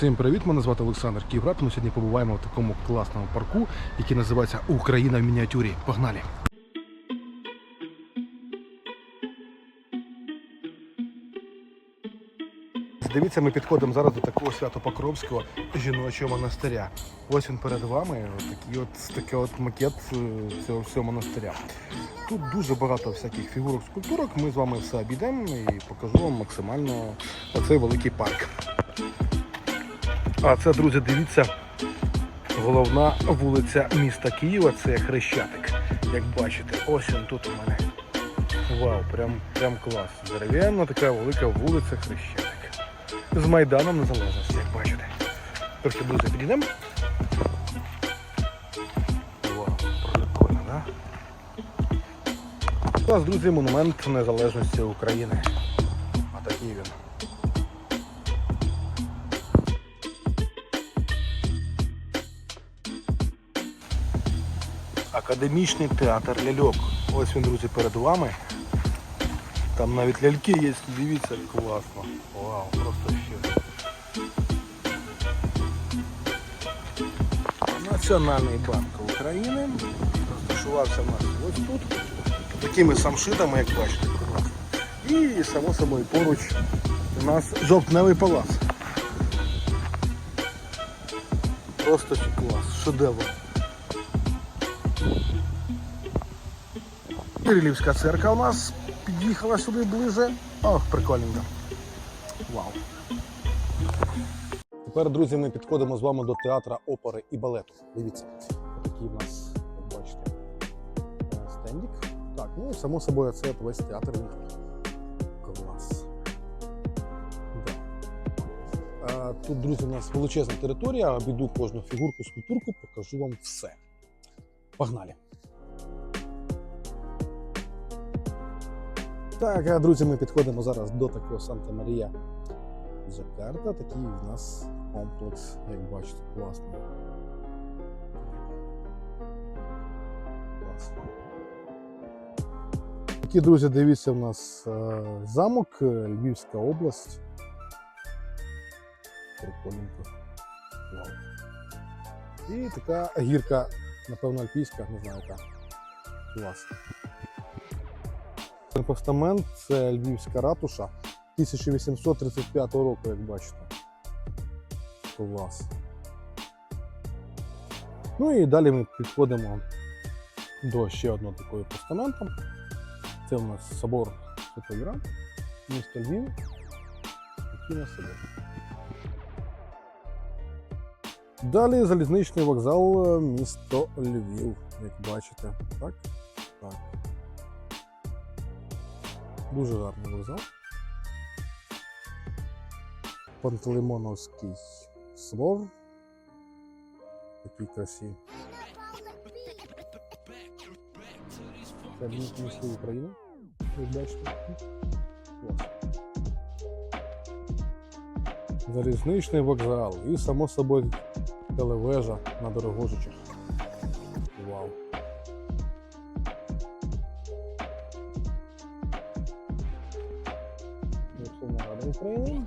Всім привіт! Мене звати Олександр Ківрат. Ми сьогодні побуваємо в такому класному парку, який називається Україна в мініатюрі. Погнали! Дивіться, ми підходимо зараз до такого свято-покровського жіночого монастиря. Ось він перед вами, такий от, такий от макет е, цього всього монастиря. Тут дуже багато всяких фігурок, скульптурок. Ми з вами все обійдемо і покажу вам максимально оцей великий парк. А це, друзі, дивіться, головна вулиця міста Києва це Хрещатик. Як бачите, ось він тут у мене. Вау, прям, прям клас. Дерев'яна така велика вулиця Хрещатик. З Майданом Незалежності, як бачите. Трохи друзі підійдемо. Вау, прикольно, да? У нас, друзі, монумент незалежності України. А такий він. Академічний театр ляльок. Ось він, друзі, перед вами. Там навіть ляльки є, дивіться, класно. Вау, просто ще. Національний банк України розташувався в нас ось тут. Такими самшитами, як бачите. І само собою поруч у нас жовтневий палац. Просто клас, шедевр. Кирилівська церква у нас під'їхала сюди ближе. Ох, прикольненько. Вау. Тепер, друзі, ми підходимо з вами до театра опери і балету. Дивіться, такий у нас, бачите, е, стендік. Так, ну і само собою це весь театр. Клас. Да. Тут, друзі, у нас величезна територія. Обійду кожну фігурку, скульптурку, покажу вам все. Погнали! Так, друзі, ми підходимо зараз до такого Санта Марія Джакарта. Такий в нас комплекс, як бачите, класний. Клас. Такі, друзі, дивіться, у нас замок, е, Львівська область. Прикольненько. Вау. І така гірка, напевно, альпійська, не знаю яка. Клас. Постамент це Львівська ратуша 1835 року, як бачите. Клас. Ну і далі ми підходимо до ще одного такого постаменту. Це у нас собор Святої Юра, місто Львів. Який у нас собор. Далі залізничний вокзал е, місто Львів, як бачите. Так? Так. Дуже гарний вокзал. Пантелеймоновський собор. Такий красивий. Це місто України. Як бачите. Клас. Залізничний вокзал і, само собою, телевежа на дорогожичах. Вау. України.